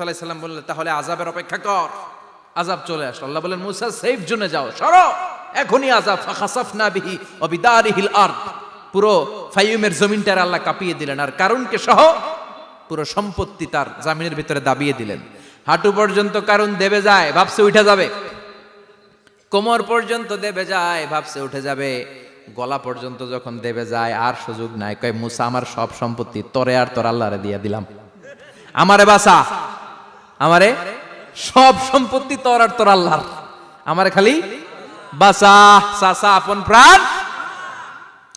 সাল্লাম বললেন, তাহলে আজাবের অপেক্ষা কর। আজাব চলে আসলো। আল্লাহ বলেন মুসা সেফ জোনে যাও, সরো। এখনই আজাব ফাখাসাফনা বিহি অবিদারিহিল আরদ। পুরো ফাইয়ুমের জমিনটার আল্লাহ কাঁপিয়ে দিলেন। আর কারণকে সহ পুরো সম্পত্তি তার জামিনের ভিতরে দাবিয়ে দিলেন। হাঁটু পর্যন্ত কারণ দেবে যায়, ভাবছে উঠে যাবে। কোমর পর্যন্ত দেবে যায়, ভাবছে উঠে যাবে। গলা পর্যন্ত যখন দেবে যায়, আর সুযোগ নাই। কয়, মুসা, আমার সব সম্পত্তি তোরে আর তোর আল্লাহরে দিয়ে দিলাম। আমারে বাসা আমারে সব সম্পত্তি তোর আর তোর আল্লাহর। আমারে খালি বাসা সাসা আপন প্রাণ।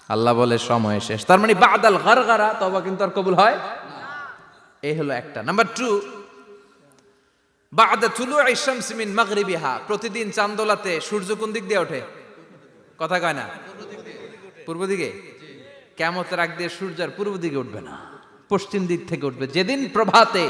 আল্লাহ বলে, সময় শেষ। তার মানে বাদাল গারগারা তবা কিন্তু আর কবুল হয় এই হলো একটা। নাম্বার টু বাদা তুলু শামসি মিন মাগরিবিহা। প্রতিদিন চান্দোলাতে সূর্য কোন দিক দিয়ে ওঠে? কথা কয় না? পূর্ব দিকে? কেমতের আগ দিয়ে সূর্য আর পূর্ব দিকে উঠবে না। পশ্চিম দিক থেকে উঠবে। যেদিন প্রভাতে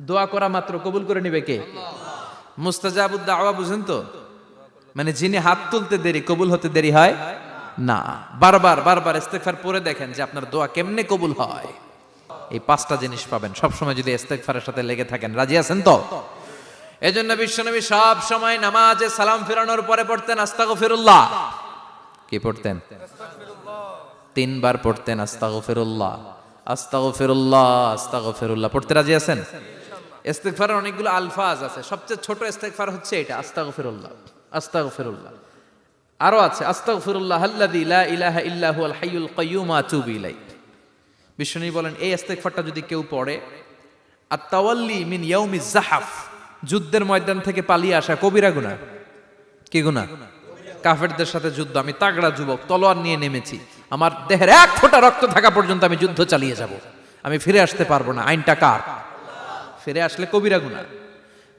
দোয়া করা মাত্র, কবুল করে নিবে কে? মুস্তাজাবুদ দাওয়া, বুঝেন তো? মানে যিনি হাত তুলতে দেরি, কবুল হতে দেরি হয় না। বারবার বারবার ইস্তেগফার পড়ে দেখেন যে আপনার দোয়া কেমনে কবুল হয়। এই পাঁচটা জিনিস পাবেন। সব সময় যদি ইস্তেগফারের সাথে লেগে থাকেন, রাজি আছেন তো? এজন্য বিশ্বনবী সব সময় নামাজে সালাম ফেরানোর পরে পড়তেন আস্তাগফিরুল্লাহ। কি পড়তেন? তিনবার পড়তেন আস্তাগফিরুল্লাহ। আস্তাগফিরুল্লাহ আস্তাগফিরুল্লাহ। পড়তে রাজি আছেন? ইস্তেগফারের অনেকগুলো আলফাজ আছে। সবচেয়ে ছোট ইস্তেগফার হচ্ছে এটা, আস্তাগফিরুল্লাহ আস্তাগফিরুল্লাহ। আরও আছে, আস্তাগফিরুল্লাহ আল্লাযী লা ইলাহা ইল্লা হুয়াল হাইয়ুল কাইয়্যুম আতুবু ইলাইহি। বিশ্বনী বলেন, এই ইস্তেগফারটা যদি কেউ পড়ে আর তাওয়াল্লি মিন ইয়াউমি জাহাফ যুদ্ধের ময়দান থেকে পালিয়ে আসা কবিরা গুনাহ কি গুনাহ কাফেরদের সাথে যুদ্ধ, আমি তাগড়া যুবক, তলোয়ার নিয়ে নেমেছি, আমার দেহের এক ফোঁটা রক্ত থাকা পর্যন্ত আমি যুদ্ধ চালিয়ে যাব। আমি ফিরে আসতে পারব না, আইনটা কার? ফিরে আসলে কবিরা গুনাহ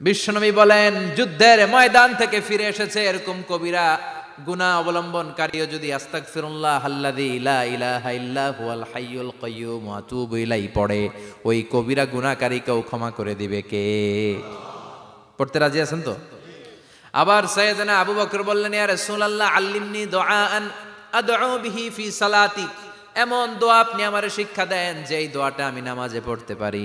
বিশ্বনবী বলেন, যুদ্ধের ময়দান থেকে ফিরে এসেছে এরকম কবিরা গুনাহ অবলম্বনকারীও যদি আস্তাগফিরুল্লাহ আল্লাযী লা ইলাহা ইল্লা হুয়াল হাইয়ুল কাইয়্যুম ওয়া আতুবু ইলাইহি পড়ে, ওই কবিরা গুনাহকারীকেও ক্ষমা করে দিবে কে? পড়তে রাজি আছেন তো? আবার সৈয়দনা আবু বকর বললেন, ইয়া রাসূলুল্লাহ, আল্লিমনি দুআআন আদউ বিহি ফি সালাতি এমন দোয়া আপনি আমারে শিক্ষা দেন যে এই দোয়াটা আমি নামাজে পড়তে পারি।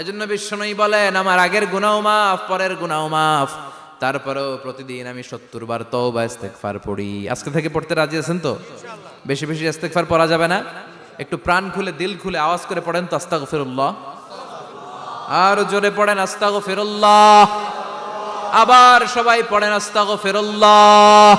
এজন্য বিশ্বনবী বলেন আমার আগের গুনাও মাফ পরের গুনাও মাফ। তারপরেও প্রতিদিন আমি সত্তর বার তওবা ইস্তেগফার পড়ি। আজকে থেকে পড়তে রাজি আছেন তো? বেশি বেশি ইস্তেগফার পড়া যাবে না? একটু প্রাণ খুলে দিল খুলে আওয়াজ করে পড়েন তো আস্তাগফিরুল্লাহ। আর জোরে পড়েন আস্তাগফিরুল্লাহ। আবার সবাই পড়েন আস্তাগফিরুল্লাহ।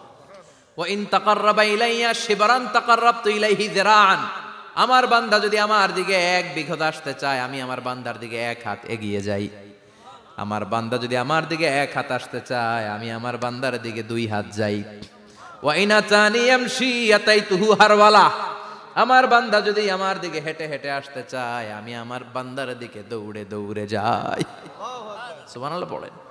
ইন শিবরান আমার বান্দা যদি আমার দিকে এক বিঘত আসতে চায়, আমি আমার বান্দার দিকে এক হাত এগিয়ে যাই। আমার বান্দা যদি আমার দিকে এক হাত আসতে চায়, আমি আমার বান্দার দিকে দুই হাত যাই। হারওয়ালা। আমার বান্দা যদি আমার দিকে হেঁটে হেঁটে আসতে চায়, আমি আমার বান্দার দিকে দৌড়ে দৌড়ে যাই। সুবহানাল্লাহ পড়েন।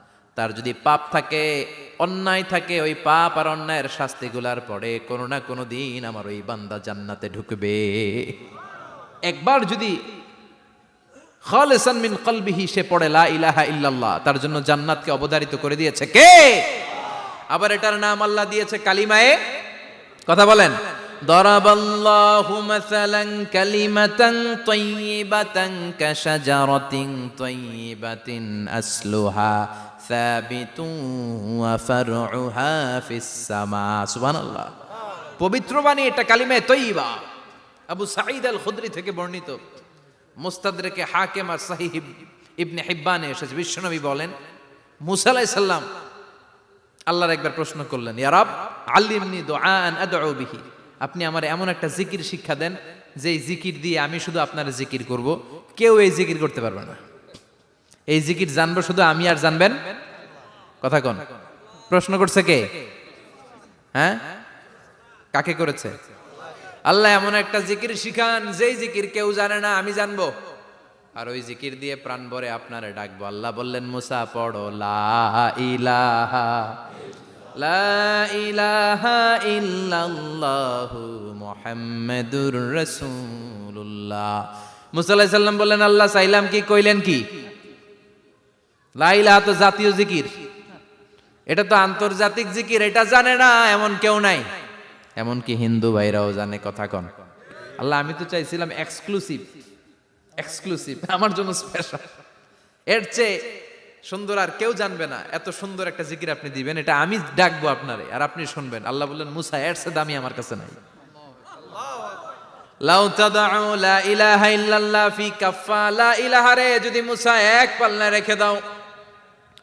তার যদি পাপ থাকে অন্যায় থাকে ওই পাপ আর অন্যায়ের শাস্তিগুলার পরে কোনো না কোনো দিন আমার ওই বান্দা জান্নাতে ঢুকবে একবার যদি খালেসান মিন কলবিহি সে পড়ে লা ইলাহা ইল্লাল্লাহ তার জন্য জান্নাতকে অবধারিত করে দিয়েছে কে আবার এটার নাম আল্লাহ দিয়েছে কালিমায়ে কথা বলেন ضرب الله مثلا كلمة طيبة كشجرة طيبة أصلها ثابت وفرعها في السماء سبحان الله পবিত্র বাণী এটা কালিমে তৈবা আবু সাঈদ আল খুদরি থেকে বর্ণিত মুস্তাদরেকে হাকেম আর সাহিব ইবনে হিব্বানে এসেছে বিশ্বনবী বলেন মুসা আলাইহিস সালাম আল্লাহর একবার প্রশ্ন করলেন ইয়ারাব আল্লিমনি দুআআন আদউ বিহি আপনি আমার এমন একটা জিকির শিক্ষা দেন যে এই জিকির দিয়ে আমি শুধু আপনার জিকির করব কেউ এই জিকির করতে পারবে না এই জিকির জানব শুধু আমি আর জানবেন? কথা কোন? প্রশ্ন করছে কে? হ্যাঁ? কাকে করেছে? আল্লাহ এমন একটা জিকির শিখান, যেই জিকির কেউ জানে না, আমি জানব। আর ওই জিকির দিয়ে প্রাণ ভরে আপনারে ডাকবো। আল্লাহ বললেন, মুসা, পড়ো, লা ইলাহা লা ইলাহা বললেন, আল্লাহ চাইলাম কি, কইলেন কি? লা ইলাহা তো জাতীয় জিকির। এটা তো আন্তর্জাতিক জিকির, এটা জানে না, এমন কেউ নাই। এমনকি হিন্দু ভাইরাও জানে কথা কন। আল্লাহ, আমি তো চাইছিলাম এক্সক্লুসিভ এক্সক্লুসিভ আমার জন্য স্পেশাল এর চেয়ে সুন্দর আর কেউ জানবে না, এত সুন্দর একটা জিকির আপনি দিবেন, এটা আমি ডাকবো আপনারে, আর আপনি শুনবেন। আল্লাহ বললেন, মুসা, এর চেয়ে দামি আমার কাছে নাই। যদি মুসা এক পাল্লায় রেখে দাও।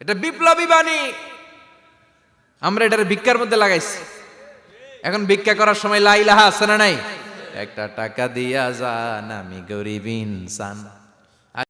এটা বিপ্লবী বাণী। আমরা এটার ভিক্ষার মধ্যে লাগাইছি। এখন ভিক্ষা করার সময় লাইলাহা আছে না নাই? একটা টাকা দিয়া যান, আমি গরিব ইনসান।